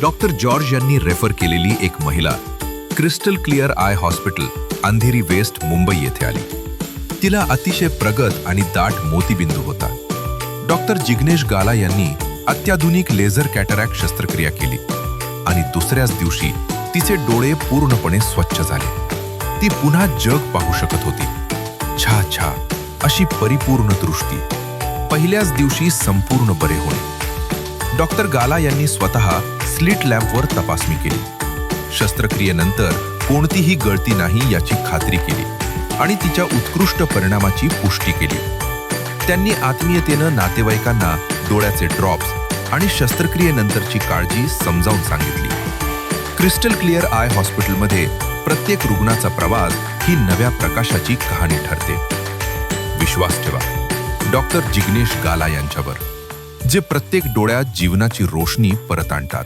Doctor George यांनी refer केलेली एक महिला crystal clear eye hospital Andheri west Mumbai येथे आली. तिला अतिशय प्रगत आणि दाट मोतीबिंदू होता. डॉक्टर जिग्नेश गाला यांनी अत्याधुनिक लेझर कॅटरॅक्ट शस्त्रक्रिया केली आणि दुसऱ्याच दिवशी तिचे डोळे पूर्णपणे स्वच्छ झाले. ती पुन्हा जग पाहू शकत होती. छा छा अशी परिपूर्ण दृष्टी. पहिल्याच दिवशी संपूर्ण बरे होणे. डॉक्टर गाला यांनी स्वतः स्लिट लॅम्पवर तपासणी केली. शस्त्रक्रियेनंतर कोणतीही गळती नाही याची खात्री केली आणि तिच्या उत्कृष्ट परिणामाची पुष्टी केली. त्यांनी आत्मीयतेनं नातेवाईकांना डोळ्याचे ड्रॉप्स आणि शस्त्रक्रियेनंतरची काळजी समजावून सांगितली. क्रिस्टल क्लिअर आय हॉस्पिटलमध्ये प्रत्येक रुग्णाचा प्रवास ही नव्या प्रकाशाची कहाणी ठरते. विश्वास ठेवा. डॉक्टर जिग्नेश गाला यांच्यावर. जे प्रत्येक डोळ्यात जीवनाची रोशनी परत आणतात.